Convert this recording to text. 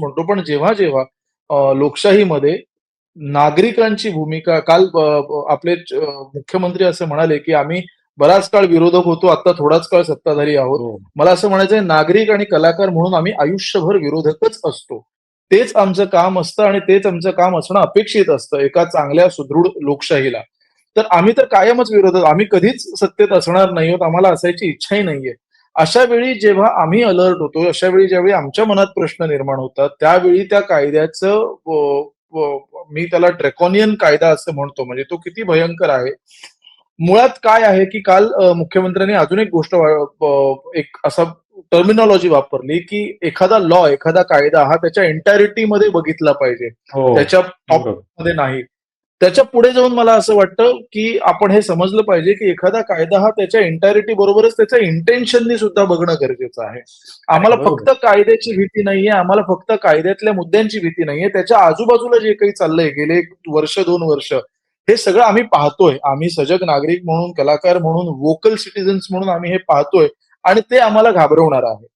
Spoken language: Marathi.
म्हणतो. पण जेव्हा जेव्हा लोकशाहीमध्ये नागरिकांची भूमिका काल आपले मुख्यमंत्री असे म्हणाले की आम्ही बराच काळ विरोधक होतो आता थोडाच काळ सत्ताधारी आहोत. हो. मला असं म्हणायचंय नागरिक आणि कलाकार म्हणून आम्ही आयुष्यभर विरोधकच असतो. तेच आमचं काम असतं आणि तेच आमचं काम असणं अपेक्षित असतं एका चांगल्या सुदृढ लोकशाहीला. तर आम्ही तर कायमच विरोधक आम्ही कधीच सत्तेत असणार नाही आहोत आम्हाला असायची इच्छाही नाहीये. अशा वेळी जेव्हा आम्ही अलर्ट होतो अशा वेळी ज्यावेळी आमच्या मनात प्रश्न निर्माण होतात त्यावेळी त्या कायद्याचं मी त्याला ड्रेकॉनियन कायदा असं म्हणतो म्हणजे तो किती भयंकर आहे मुळात काय आहे की काल मुख्यमंत्र्यांनी अजून एक गोष्ट एक असा टर्मिनॉलॉजी वापरली की एखादा लॉ एखादा कायदा हा त्याच्या एंटायरिटी मध्ये बघितला पाहिजे हो. त्याच्या टॉप. मध्ये नाही त्याच्या पुढे जाऊन मला असं वाटतं की आपण हे समजलं पाहिजे की एखादा कायदा हा त्याच्या एंटायरिटी बरोबरच त्याच्या इंटेन्शननी सुद्धा बघणं गरजेचं आहे. आम्हाला. फक्त कायद्याची भीती नाहीये आम्हाला फक्त कायद्यातल्या मुद्द्यांची भीती नाहीये. त्याच्या आजूबाजूला जे काही चाललंय गेले एक वर्ष दोन वर्ष हे सगळं आम्ही पाहतोय. आम्ही सजग नागरिक म्हणून कलाकार म्हणून वोकल सिटीजन्स म्हणून आम्ही हे पाहतोय आणि ते आम्हाला घाबरवणार आहे.